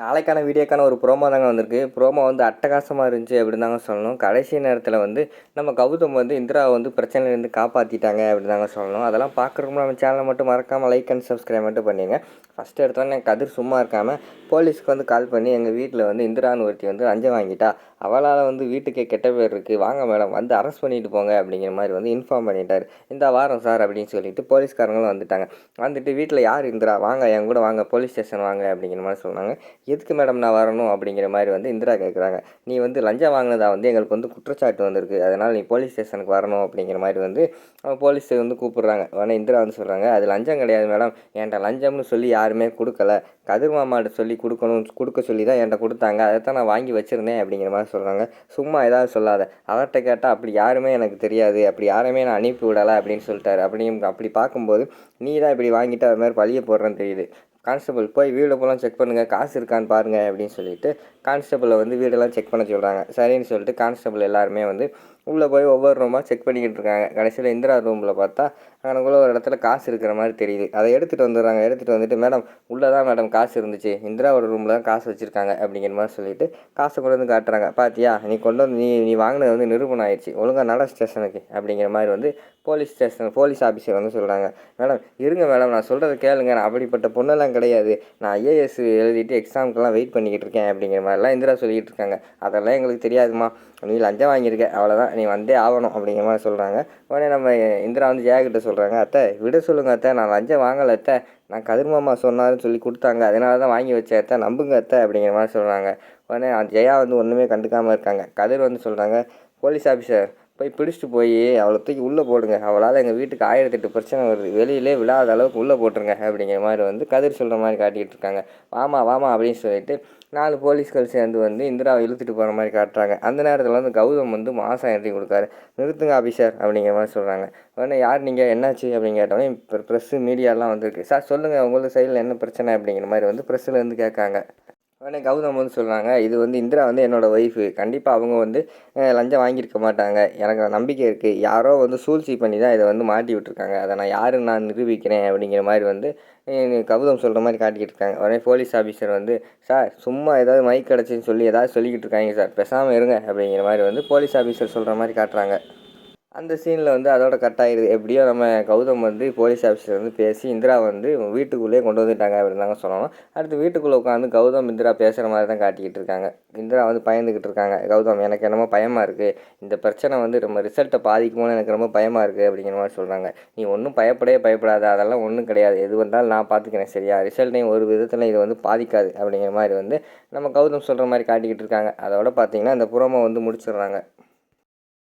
நாளைக்கான வீடியோக்கான ஒரு ப்ரோமோ தாங்க வந்திருக்கு. ப்ரோமோ வந்து அட்டகாசமாக இருந்துச்சு அப்படின்னு தாங்க சொல்லணும். கடைசி நேரத்தில் வந்து நம்ம கௌதம் வந்து இந்திராவை வந்து பிரச்சனையிலேருந்து காப்பாற்றிட்டாங்க அப்படின்னு தாங்க சொல்லணும். அதெல்லாம் பார்க்குறோம் நம்ம சேனலை மட்டும் மறக்காமல் லைக் அண்ட் சப்ஸ்கிரைப் மட்டும் பண்ணிங்க ஃபஸ்ட்டு எடுத்தோன்னே கதிர் சும்மா இருக்காமல் போலீஸ்க்கு வந்து கால் பண்ணி எங்கள் வீட்டில் வந்து இந்திரான்னு ஒருத்தி வந்து லஞ்சம் வாங்கிட்டா. அவளால் வந்து வீட்டுக்கே கெட்ட பேர் இருக்குது வாங்க மேடம் வந்து அரெஸ்ட் பண்ணிட்டு போங்க அப்படிங்கிற மாதிரி வந்து இன்ஃபார்ம் பண்ணிட்டார். இந்த வாரம் சார் அப்படின்னு சொல்லிட்டு போலீஸ்காரங்களும் வந்துட்டாங்க. வந்துட்டு வீட்டில் யார் இந்திரா? வாங்க என் கூட வாங்க போலீஸ் ஸ்டேஷன் வாங்க அப்படிங்கிற மாதிரி சொன்னாங்க. எதுக்கு மேடம் நான் வரணும் அப்படிங்கிற மாதிரி வந்து இந்திரா கேட்குறாங்க நீ வந்து லஞ்சம் வாங்கினதா வந்து எங்களுக்கு வந்து குற்றச்சாட்டு வந்திருக்கு. அதனால் நீ போலீஸ் ஸ்டேஷனுக்கு வரணும் அப்படிங்கிற மாதிரி வந்து போலீஸ் வந்து கூப்பிடுறாங்க. ஆனால் இந்திரா வந்து சொல்கிறாங்க அது லஞ்சம் கிடையாது மேடம். என்கிட்ட லஞ்சம்னு சொல்லி யாருமே கொடுக்கல. கதிர் மாமாட்ட சொல்லி கொடுக்கணும் கொடுக்க சொல்லி தான் என்கிட்ட கொடுத்தாங்க. அதை தான் நான் வாங்கி வச்சுருந்தேன் அப்படிங்கிற மாதிரி சொல்கிறாங்க சும்மா ஏதாவது சொல்லாத. அவர்கிட்ட கேட்டால் அப்படி யாருமே எனக்கு தெரியாது. அப்படி யாருமே நான் அனுப்பி விடலை அப்படின்னு சொல்லிட்டாரு. அப்படியும் அப்படி பார்க்கும்போது நீ தான் இப்படி வாங்கிட்டு அது மாதிரி பழிய போடுறேன்னு தெரியுது. கான்ஸ்டபிள் போய் வீடு போலாம் செக் பண்ணுங்கள் காசு இருக்கான்னு பாருங்கள் அப்படின்னு சொல்லிட்டு கான்ஸ்டபுளை வந்து வீடெல்லாம் செக் பண்ண சொல்கிறாங்க சரின்னு சொல்லிட்டு கான்ஸ்டபிள் எல்லாருமே வந்து உள்ளே போய் ஒவ்வொரு ரூமாக செக் பண்ணிக்கிட்டு இருக்காங்க. கடைசியில் இந்திரா ரூமில் பார்த்தா அங்கனக்குள்ளே ஒரு இடத்துல காசு இருக்கிற மாதிரி தெரியுது. அதை எடுத்துகிட்டு வந்துடுறாங்க. எடுத்துகிட்டு வந்துட்டு மேடம் உள்ளே தான் மேடம் காசு இருந்துச்சு. இந்திராவோட ரூமில் தான் காசு வச்சுருக்காங்க. அப்படிங்கிற மாதிரி சொல்லிட்டு காசை கொண்டு வந்து காட்டுறாங்க. பாத்தியா நீ கொண்டு வந்து நீ நீ வாங்கினது வந்து நிரூபணம் ஆயிடுச்சு. ஒழுங்காக நட ஸ்டேஷனுக்கு. அப்படிங்கிற மாதிரி வந்து போலீஸ் ஸ்டேஷன் போலீஸ் ஆஃபீஸர் வந்து சொல்கிறாங்க மேடம் இருங்க மேடம். நான் சொல்கிறத கேளுங்க. நான் அப்படிப்பட்ட பொண்ணெல்லாம் கிடையாது. நான் ஐஏஎஸ் எழுதிட்டு எக்ஸாமுக்கெல்லாம் வெயிட் பண்ணிக்கிட்டு இருக்கேன். அப்படிங்கிற மாதிரிலாம் இந்திரா சொல்லிக்கிட்டு இருக்காங்க. அதெல்லாம் எங்களுக்கு தெரியாதுமா நீ லஞ்சம் வாங்கியிருக்க. அவ்வளோதான் நீ வந்தே ஆகணும் அப்படிங்கிற மாதிரி சொல்கிறாங்க உடனே நம்ம இந்திரா வந்து ஜெயா கிட்ட சொல்கிறாங்க அத்தை விட சொல்லுங்க அத்தை நான் லஞ்சம் வாங்கலை அத்தை. நான் கதிர் மாமா சொன்னாருன்னு சொல்லி கொடுத்தாங்க. அதனால தான் வாங்கி வச்சேன் அத்தை. நம்புங்க அத்தை அப்படிங்கிற மாதிரி சொல்கிறாங்க உடனே ஜெயா வந்து ஒன்றுமே கண்டுக்காமல் இருக்காங்க. கதிர் வந்து சொல்கிறாங்க போலீஸ் ஆஃபீஸர் போய் பிடிச்சிட்டு போய் அவளை தூக்கி உள்ளே போடுங்க. அவளால் எங்கள் வீட்டுக்கு ஆயிரத்தெட்டு பிரச்சனை வருது. வெளியிலே விழாத அளவுக்கு உள்ளே போட்டுருங்க அப்படிங்கிற மாதிரி வந்து கதிர் சொல்கிற மாதிரி காட்டிகிட்டு இருக்காங்க. வாமா வாமா அப்படின்னு சொல்லிட்டு நாலு போலீஸ்கள் சேர்ந்து வந்து இந்திராவை இழுத்துட்டு போகிற மாதிரி காட்டுறாங்க. அந்த நேரத்தில் வந்து கௌதம் வந்து மாதம் எழுதி கொடுக்காரு. நிறுத்துங்க ஆஃபீஸர் அப்படிங்கிற மாதிரி சொல்கிறாங்க உடனே யார் நீங்கள் என்னாச்சு? அப்படின்னு கேட்டோன்னே இப்போ ப்ரெஸ்ஸு மீடியாலாம் வந்திருக்கு. சார் சொல்லுங்கள் உங்களுக்கு சைடில் என்ன பிரச்சனை? அப்படிங்கிற மாதிரி வந்து ப்ரெஸ்ஸில் இருந்து கேட்காங்க. உடனே கௌதம் வந்து சொல்கிறாங்க இது வந்து இந்திரா வந்து என்னோடய ஒய்ஃபு கண்டிப்பாக அவங்க வந்து லஞ்சம் வாங்கியிருக்க மாட்டாங்க. எனக்கு நம்பிக்கை இருக்குது யாரோ வந்து சூழ்ச்சி பண்ணி தான் இதை வந்து மாட்டி விட்டுருக்காங்க. அதை நான் யாருன்னு நான் நிரூபிக்கிறேன் அப்படிங்கிற மாதிரி வந்து கௌதம் சொல்கிற மாதிரி காட்டிக்கிட்டு இருக்காங்க. உடனே போலீஸ் ஆஃபீஸர் வந்து சார் சும்மா ஏதாவது மைக் கிடச்சின்னு சொல்லி ஏதாவது சொல்லிக்கிட்டு இருக்காங்க சார் பேசாமல் இருங்க அப்படிங்கிற மாதிரி வந்து போலீஸ் ஆஃபீஸர் சொல்கிற மாதிரி காட்டுறாங்க. அந்த சீனில் வந்து அதோட கட் ஆகிடுது எப்படியோ நம்ம கௌதம் வந்து போலீஸ் ஆஃபீஸர் வந்து பேசி இந்திரா வந்து வீட்டுக்குள்ளேயே கொண்டு வந்துட்டாங்க அப்படின்னு தாங்க சொல்லணும். அடுத்து வீட்டுக்குள்ளே உட்காந்து கௌதம் இந்திரா பேசுகிற மாதிரி தான் காட்டிக்கிட்டு இருக்காங்க. இந்திரா வந்து பயந்துக்கிட்டு இருக்காங்க. கௌதம் எனக்கு என்னமோ பயமாக இருக்குது இந்த பிரச்சனை வந்து நம்ம ரிசல்ட்டை பாதிக்குமோன்னு எனக்கு ரொம்ப பயமாக இருக்குது அப்படிங்கிற மாதிரி சொல்கிறாங்க நீ ஒன்றும் பயப்படவே பயப்படாத. அதெல்லாம் ஒன்றும் கிடையாது. எது வந்தாலும் நான் பார்த்துக்கிறேன் சரியா? ரிசல்ட்டையும் ஒரு விதத்தில் இது வந்து பாதிக்காது அப்படிங்கிற மாதிரி வந்து நம்ம கௌதம் சொல்கிற மாதிரி காட்டிக்கிட்டு இருக்காங்க. அதோட பார்த்தீங்கன்னா அந்த புறமை வந்து முடிச்சிடுறாங்க.